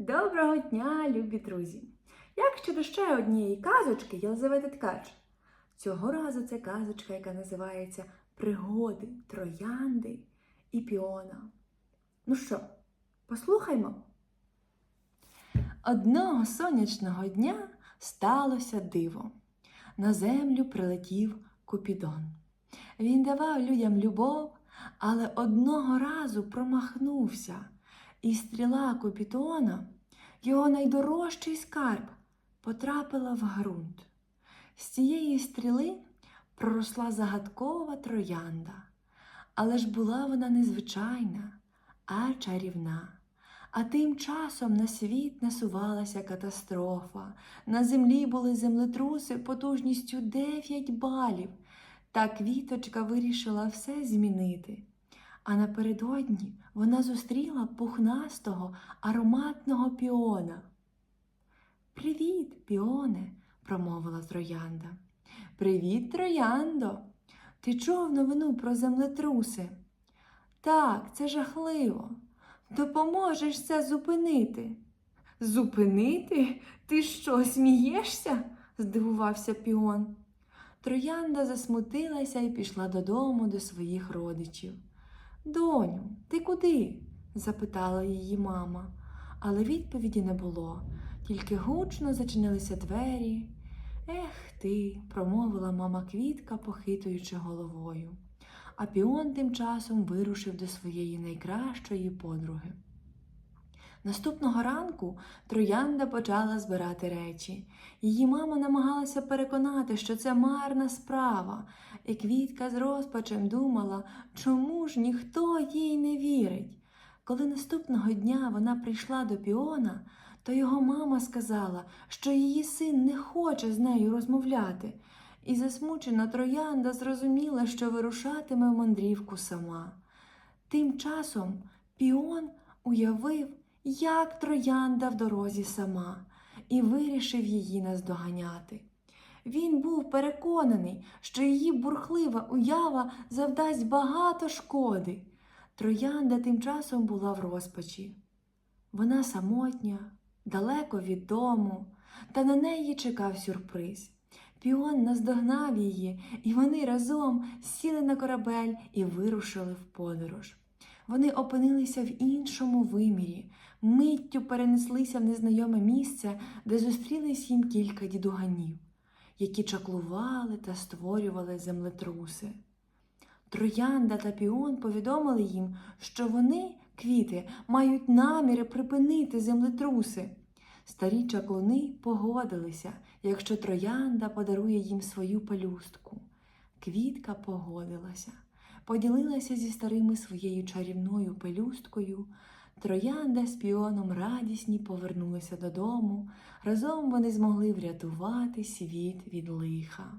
дня, любі друзі! Як щодо ще однієї казочки Єлизавети Ткач? Цього разу це казочка, яка називається Пригоди Троянди і Піона. Ну що, послухаймо. Одного сонячного дня сталося диво. На землю прилетів Купідон. Він давав людям любов, але одного разу промахнувся, і стріла Купідона, його найдорожчий скарб, потрапила в ґрунт. З цієї стріли проросла загадкова троянда, але ж була вона незвичайна, а чарівна. А тим часом на світ насувалася катастрофа. На землі були землетруси потужністю 9 балів. Та квіточка вирішила все змінити. А напередодні вона зустріла пухнастого ароматного піона. Привіт, піоне, промовила троянда. Привіт, трояндо. Ти чув новину про землетруси? Так, це жахливо. Допоможеш це зупинити. Зупинити? Ти що, смієшся? здивувався піон. Троянда засмутилася і пішла додому до своїх родичів. Доню, ти куди? запитала її мама, але відповіді не було, тільки гучно зачинилися двері. Ех ти, промовила мама квітка, похитуючи головою. А піон тим часом вирушив до своєї найкращої подруги. Наступного ранку троянда почала збирати речі. Її мама намагалася переконати, що це марна справа, і квітка з розпачем думала, чому ж ніхто їй не вірить. Коли наступного дня вона прийшла до піона, то його мама сказала, що її син не хоче з нею розмовляти, і засмучена троянда зрозуміла, що вирушатиме в мандрівку сама. Тим часом піон уявив, як троянда в дорозі сама, і вирішив її наздоганяти. Він був переконаний, що її бурхлива уява завдасть багато шкоди. Троянда тим часом була в розпачі. Вона самотня, далеко від дому, та на неї чекав сюрприз. Піон наздогнав її, і вони разом сіли на корабель і вирушили в подорож. Вони опинилися в іншому вимірі, миттю перенеслися в незнайоме місце, де зустрілись їм кілька дідуганів, які чаклували та створювали землетруси. Троянда та піон повідомили їм, що вони, квіти, мають наміри припинити землетруси. Старі чаклуни погодилися, якщо троянда подарує їм свою пелюстку. Квітка погодилася, поділилася зі старими своєю чарівною пелюсткою. Троянда з піоном радісні повернулися додому. Разом вони змогли врятувати світ від лиха.